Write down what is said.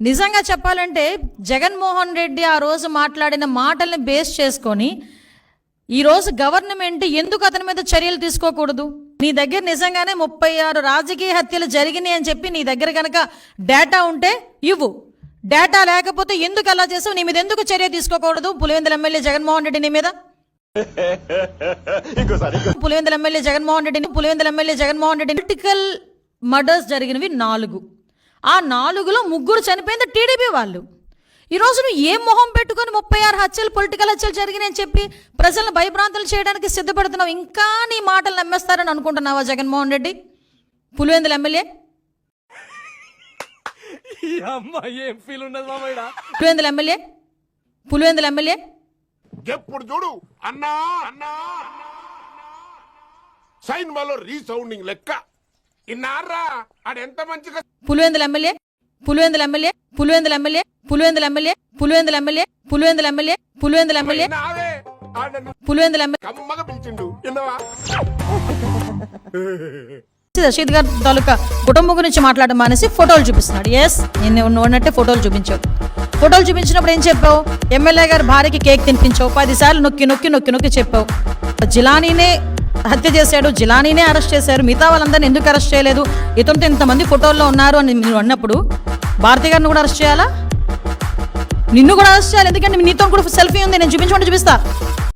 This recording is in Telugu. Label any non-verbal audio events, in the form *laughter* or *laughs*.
నిజంగా చెప్పాలంటే జగన్మోహన్ రెడ్డి ఆ రోజు మాట్లాడిన మాటల్ని బేస్ చేసుకొని ఈరోజు గవర్నమెంట్ ఎందుకు అతని మీద చర్యలు తీసుకోకూడదు? నీ దగ్గర నిజంగానే ముప్పై ఆరు రాజకీయ హత్యలు జరిగినాయి అని చెప్పి నీ దగ్గర కనుక డేటా ఉంటే ఇవ్వు. డేటా లేకపోతే ఎందుకు అలా చేసావు? నీ మీద ఎందుకు చర్య తీసుకోకూడదు? పులివెందుల ఎమ్మెల్యే జగన్మోహన్ రెడ్డి నీ మీద? *laughs* పులివెందుల ఎమ్మెల్యే జగన్మోహన్ రెడ్డిని పులివెందుల ఎమ్మెల్యే జగన్మోహన్ రెడ్డిని పొలిటికల్ మర్డర్స్ జరిగినవి నాలుగు. ఆ నాలుగులో ముగ్గురు చనిపోయింది టీడీపీ వాళ్ళు. ఈరోజు నువ్వు ఏ మొహం పెట్టుకొని ముప్పై ఆరు హత్యలు పొలిటికల్ హత్యలు జరిగినాయని చెప్పి ప్రజలను భయభ్రాంతులు చేయడానికి సిద్ధపడుతున్నావు? ఇంకా నీ మాటలు నమ్మేస్తారని అనుకుంటున్నావా జగన్మోహన్ రెడ్డి? పులివెందుల ఎమ్మెల్యే? ఈ అమ్మ ఏం ఫీల్ ఉన్నది మామయ్య పులివెందుల ఎమ్మెల్యే? పులివెందుల ఎమ్మెల్యే? ఎప్పుడు చూడు అన్నా అన్నా సైన్ రీసౌండింగ్ లెక్క. ఇన్నారా ఆడెంత మంచిగా Pulivendula MLA Pulivendula MLA Pulivendula MLA Pulivendula MLA Pulivendula MLA Pulivendula MLA Pulivendula MLA. నావే ఆడను పులివెందుల ఎమ్మెల్యే కమ్మగా పిలిచిండు విన్నవా? రషీద్ గారి తాలూకా కుటుంబం గురించి మాట్లాడడం మానేసి ఫోటోలు చూపిస్తున్నాడు. ఎస్ నేను నువ్వు ఉన్నట్టే ఫోటోలు చూపించావు. ఫోటోలు చూపించినప్పుడు ఏం చెప్పావు? ఎమ్మెల్యే గారి భార్యకి కేక్ తినిపించావు. పదిసార్లు నొక్కి నొక్కి నొక్కి నొక్కి చెప్పావు. జిలానీనే హత్య చేశాడు జిలానీనే అరెస్ట్ చేశారు. మిగతా వాళ్ళందరిని ఎందుకు అరెస్ట్ చేయలేదు? ఇతనితో ఇంతమంది ఫోటోల్లో ఉన్నారు అని మీరు అన్నప్పుడు భారతి గారిని కూడా అరెస్ట్ చేయాలా? నిన్ను కూడా అరెస్ట్ చేయాలి ఎందుకంటే నీతో కూడా సెల్ఫీ ఉంది నేను చూపించమంటే చూపిస్తా.